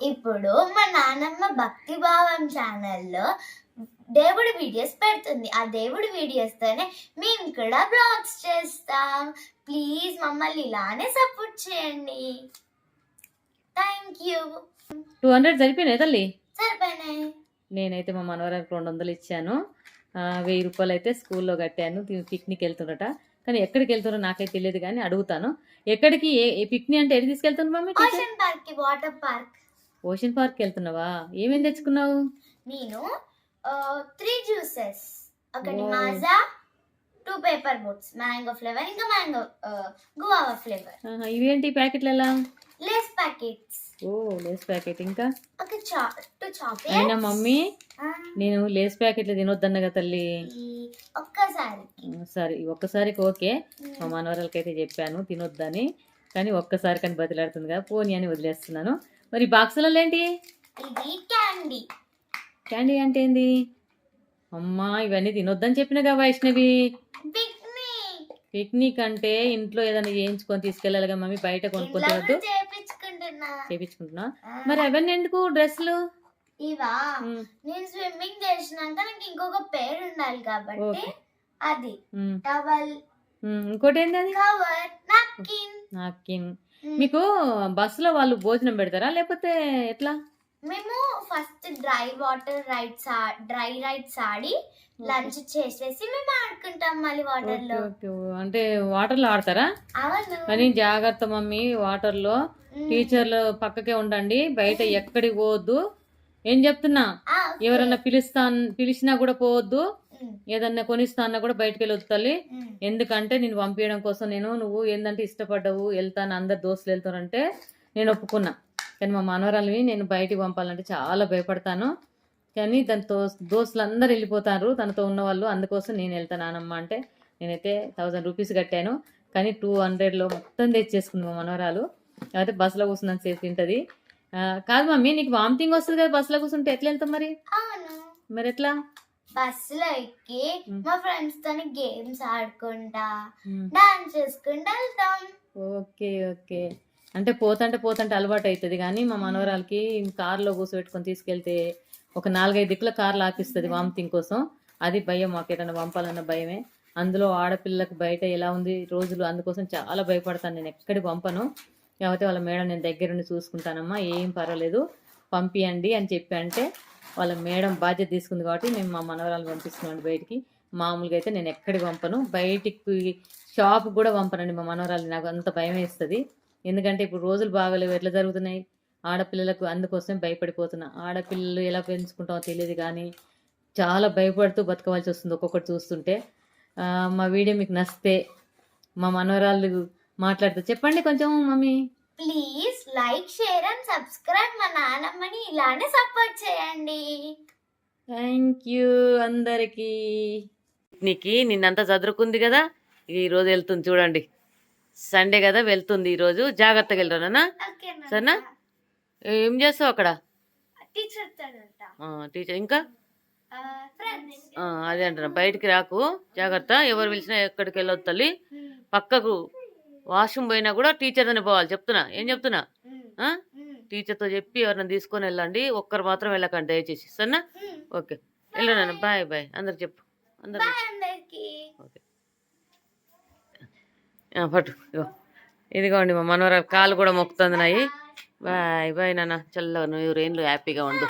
ఇప్పుడు మా నాన్నమ్మ భక్తి భావం ఛానల్లో దేవుడి వీడియోస్ పెడుతుంది. ఆ దేవుడి వీడియోస్తోనే మేము కూడా బ్లాగ్స్ చేస్తాం. ప్లీజ్ మమ్మల్ని ఇలానే సపోర్ట్ చేయండి. థ్యాంక్ యూ టూ హండ్రెడ్ సరిపోయినాయి తల్లి? సరిపోయినాయి. నేనైతే మా మనవరానికి రెండు వందలు ఇచ్చాను. వెయ్యి రూపాయలు అయితే స్కూల్లో కట్టాను. పిక్నిక్ వెళ్తుండట కానీ ఎక్కడికి వెళ్తున్నారో నాకైతే తెలియదు కానీ అడుగుతాను. ఎక్కడికి ఏ పిక్నిక్ అంటే ఎక్కడికి తీసుకెళ్తున్నావు mummy? Water park ocean park వెళ్తున్నావా? ఏమేం తెచ్చుకున్నావు? నేను త్రీ జ్యూసెస్ ఒకటి. Maaza two paper boats mango flavour ఇంకా మ్యాంగో గువావా ఫ్లేవర్ ఇవేంటి ప్యాకెట్లు ఎలా లేస్ ప్యాకెట్స్ ఓ లేస్ ప్యాకెట్ ఇంకా? ఒక టూ అయినా చాక్లెట్స్ మమ్మీ నేను లేస్ ప్యాకెట్లు తినొద్దన్నగా తల్లి. ఒక్కసారి సరే ఒక్కసారికి ఓకే. మా మనవరాలకి అయితే చెప్పాను తినొద్దని. కానీ ఒక్కసారి కానీ బతిలాడుతుంది కదా పోనీ అని వదిలేస్తున్నాను. మరి బాక్సులలో ఏంటి ఇది క్యాండీ. క్యాండీ అంటే ఏంది? అమ్మా ఇవన్నీ తినొద్దని చెప్పినగా వైష్ణవి. పిక్నిక్. పిక్నిక్ అంటే ఇంట్లో ఏదైనా చేయించుకొని తీసుకెళ్ళాలిగా మమ్మీ బయట కొనుక్కొని తినొద్దు చేపించుకుంటున్నా. మరి అవన్నీ ఎందుకు డ్రెస్సులు? ఇవా? నేను స్విమ్మింగ్ చేసినాక నాకు ఇంకొక పేరు ఉండాలి కాబట్టి. అది. టవల్. ఇంకోటి ఏంది అది? కవర్. నాప్కిన్. నాప్కిన్. మీకు బస్సులో వాళ్ళు భోజనం పెడతారా? లేకపోతే ఎట్లా? మేము first dry water rides dry rides ఆడి లంచ్ చేసేసి మేము ఆడుకుంటాం మళ్ళీ వాటర్లో. అంటే వాటర్లో ఆడతారా? అవును. కానీ జాగ్రత్త మమ్మీ వాటర్లో. ఉమ్. టీచర్లు పక్కకే ఉండండి. బయట ఎక్కడికి పోవద్దు. ఏం చెప్తున్నా. ఎవరన్నా పిలుస్తా పిలిచినా కూడా పోవద్దు. ఏదన్నా కొనిస్తా అన్నా కూడా బయటకు వెళ్ళొద్దు తల్లి. ఎందుకంటే నేను పంపించడం కోసం నేను నువ్వు ఏంటంటే ఇష్టపడ్డావు వెళ్తాను అందరు దోస్తులు వెళ్తారంటే నేను ఒప్పుకున్నా. కానీ మా మనవరాలని నేను బయటికి పంపాలంటే చాలా భయపడతాను. కానీ దాంతో దోస్తులు అందరు వెళ్ళిపోతారు. తనతో ఉన్న వాళ్ళు అందుకోసం నేను వెళ్తాను నానమ్మ అంటే నేనైతే థౌజండ్ రూపీస్ కట్టాను. కానీ టూ హండ్రెడ్లో మొత్తం తెచ్చేసుకుంది మా మనవరాలు. అయితే బస్సులో కూర్చున్నాను సేఫ్ తింటది. కాదు మమ్మీ నీకు వామిటింగ్ వస్తుంది కదా బస్సులో కూర్చుంటే ఎట్లా వెళ్తాం మరి? మరి ఎట్లా? బస్సులో ఎక్కి. మా ఫ్రెండ్స్ తోని గేమ్స్ ఆడుకుంటా. డాన్స్ చేసుకుంటా వెళ్తాం. Okay okay. అంటే పోతంటే పోతంటే అలవాటు అవుతుంది కానీ మా మనవరాలకి కార్లో కూర్చోబెట్టుకొని తీసుకెళ్తే ఒక నాలుగైదు దిక్కుల కార్లు ఆపిస్తుంది వామిటింగ్ కోసం. అది భయం మాకు ఎటన్నా పంపాలన్న భయమే. అందులో ఆడపిల్లలకు బయట ఎలా ఉంది రోజులు అందుకోసం చాలా భయపడతాను. నేను ఎక్కడికి పంపను కాకపోతే వాళ్ళ మేడం నేను దగ్గరుండి చూసుకుంటానమ్మా ఏం పర్వాలేదు. పంపియండి అని చెప్పి అంటే వాళ్ళ మేడం బాధ్యత తీసుకుంది కాబట్టి మేము మా మనవరాలు పంపిస్తున్నాం బయటికి. మామూలుగా అయితే నేను ఎక్కడికి పంపను. బయటికి షాప్ కూడా పంపనండి మా మనవరాలు. నాకు అంత భయం వేస్తుంది. ఎందుకంటే ఇప్పుడు రోజులు బాగలేవు. ఎట్లా జరుగుతున్నాయి? ఆడపిల్లలకు అందుకోసమే భయపడిపోతున్నా. ఆడపిల్లలు ఎలా పెంచుకుంటామో తెలియదు కానీ చాలా భయపడుతూ బతకవలసి వస్తుంది ఒక్కొక్కటి చూస్తుంటే. మా వీడియో మీకు నచ్చితే మా మనవరాళ్ళు మాట్లాడితే చెప్పండి కొంచెం mummy. Please like share and subscribe మా నాన్నమ్మని ఇలానే సపోర్ట్ చేయండి. థ్యాంక్ యూ అందరికీ. నీకు నిన్నంతా చదువుకుంది కదా? ఈరోజు వెళ్తుంది చూడండి. సండే కదా వెళ్తుంది ఈరోజు జాగ్రత్తగా వెళ్ళరానా సరేనా? ఏం చేస్తావు అక్కడ? టీచర్ తోనంట ఆ, టీచర్ ఇంకా? అదే అంటున్నా. బయటికి రాకు. జాగ్రత్త. ఎవరు పిలిచినా ఎక్కడికి వెళ్ళొద్దు తల్లి. పక్కకు వాష్రూమ్ పోయినా కూడా టీచర్తోనే పోవాలి. చెప్తున్నా. ఏం చెప్తున్నా? టీచర్తో చెప్పి ఎవరైనా తీసుకొని వెళ్ళండి. ఒక్కరు మాత్రం వెళ్ళకండి దయచేసి. సరేనా? ఓకే. వెళ్ళరాను బాయ్ బాయ్. అందరికి చెప్పు. అందరు ఓకే. పట్టు. ఇగో. ఇదిగోండి మా మనవరాలు కాలు కూడా మొక్కుతుంది నాయి బాయ్ బాయ్ నాన్న. చల్లగా నువ్వు రేన్లు హ్యాపీగా ఉండు.